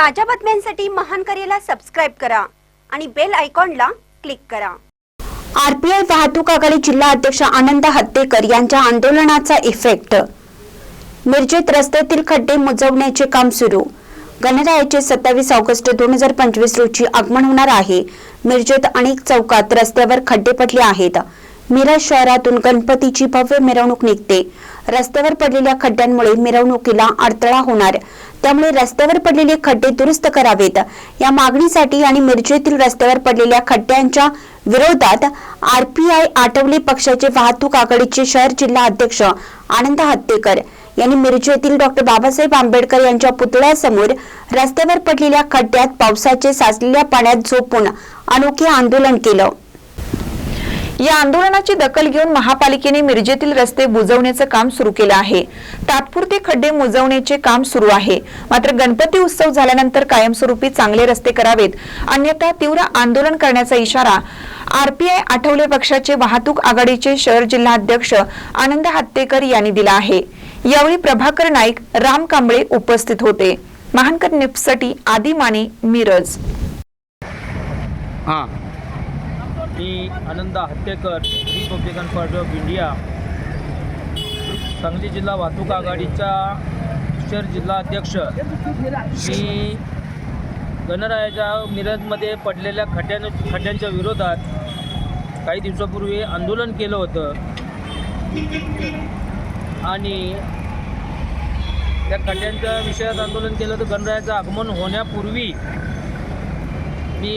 ताज्या बातम्यांसाठी महान करेला सबस्क्राईब करा आणि बेल आयकॉनला क्लिक करा. आरपीआय वाहतूक आघाडी जिल्हा अध्यक्ष आनंद हत्तेकर यांच्या आंदोलनाचा इफेक्ट मिरजेत रस्त्यातील खड्डे मुजवण्याचे काम सुरू. गणरायाचे सत्तावीस ऑगस्ट दोन हजार पंचवीस रोजी आगमन होणार आहे. मिरजेत अनेक चौकात रस्त्यावर खड्डे पडले आहेत. मिरज शहरातून गणपतीची भव्य मिरवणूक निघते. रस्त्यावर पडलेल्या खड्ड्यांमुळे मिरवणुकीला अडथळा होणार. त्यामुळे रस्त्यावर पडलेले खड्डे दुरुस्त करावेत. या मागणीसाठी आणि मिरजेतील रस्त्यावर पडलेल्या खड्ड्यांच्या विरोधात आरपीआय आठवले पक्षाचे वाहतूक आघाडीचे शहर जिल्हा अध्यक्ष आनंद हत्तेकर यांनी मिरजेतील डॉक्टर बाबासाहेब आंबेडकर यांच्या पुतळ्यासमोर रस्त्यावर पडलेल्या खड्ड्यात पावसाचे साचलेल्या पाण्यात झोपून अनोखे आंदोलन केलं. या आंदोलनाची दखल घेऊन महापालिकेने मिरजेतील रस्ते बुजवण्याचं काम सुरू केलं आहे. तात्पुरते खड्डे मुजवण्याचे काम सुरू आहे. मात्र गणपती उत्सव झाल्यानंतर कायमस्वरूपी चांगले रस्ते करावेत. अन्यथा तीव्र आंदोलन करण्याचा इशारा आरपीआय आठवले पक्षाचे वाहतूक आघाडीचे शहर जिल्हा अध्यक्ष आनंद हत्तेकर यांनी दिला आहे. यावेळी प्रभाकर नाईक राम कांबळे उपस्थित होते. महानकर निपसटी आदी माने मिरज. हां. मी Ananda Hattekar Republican Party of India Sangli जिल्हा वाहतूक आघाडीचा शहर जिल्हा अध्यक्ष. मी गणरायाच्या मिरजमध्ये पडलेल्या खड्ड्यां खड्ड्यांच्या विरोधात काही दिवसापूर्वी आंदोलन केलं होतं. आणि त्या खड्ड्यांच्या विषयात आंदोलन केलं तर गणरायाचं आगमन होण्यापूर्वी मी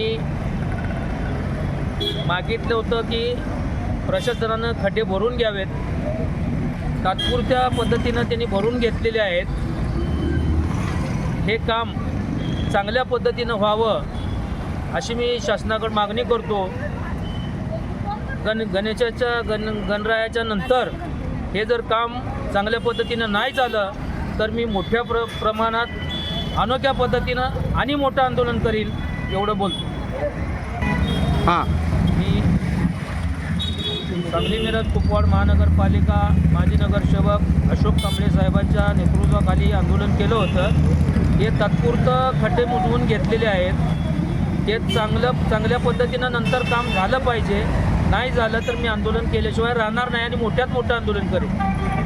मागितलं होतं की प्रशासनानं खड्डे भरून घ्यावेत. तात्पुरत्या पद्धतीनं त्यांनी भरून घेतलेले आहेत. हे काम चांगल्या पद्धतीनं व्हावं अशी मी शासनाकडे मागणी करतो. गण गणेशाच्या गण गणरायाच्या नंतर हे जर काम चांगल्या पद्धतीनं नाही झालं तर मी मोठ्या प्र प्रमाणात अनोख्या पद्धतीनं आणि मोठं आंदोलन करील एवढं बोलतो. हां. सांगली मिरज कुपवाड महानगरपालिका माजी नगरसेवक अशोक कांबळे साहेबांच्या नेतृत्वाखाली आंदोलन केलं होतं. हे तात्पुरतं खड्डे मुजवून घेतलेले आहेत. ते चांगलं चांगल्या पद्धतीनं नंतर काम झालं पाहिजे. नाही झालं तर मी आंदोलन केल्याशिवाय राहणार नाही आणि मोठ्यात मोठं आंदोलन करेन.